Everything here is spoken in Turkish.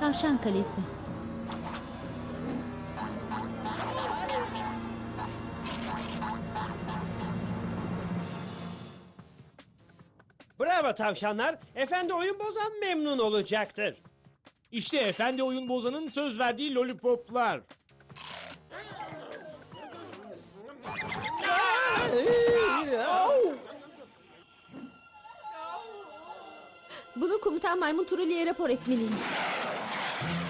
Tavşan Kalesi. Bravo tavşanlar. Efendi oyun bozan memnun olacaktır. İşte efendi oyun bozanın söz verdiği lollipoplar. Bunu komutan maymun Turulli'ye rapor etmeliyim. Thank you.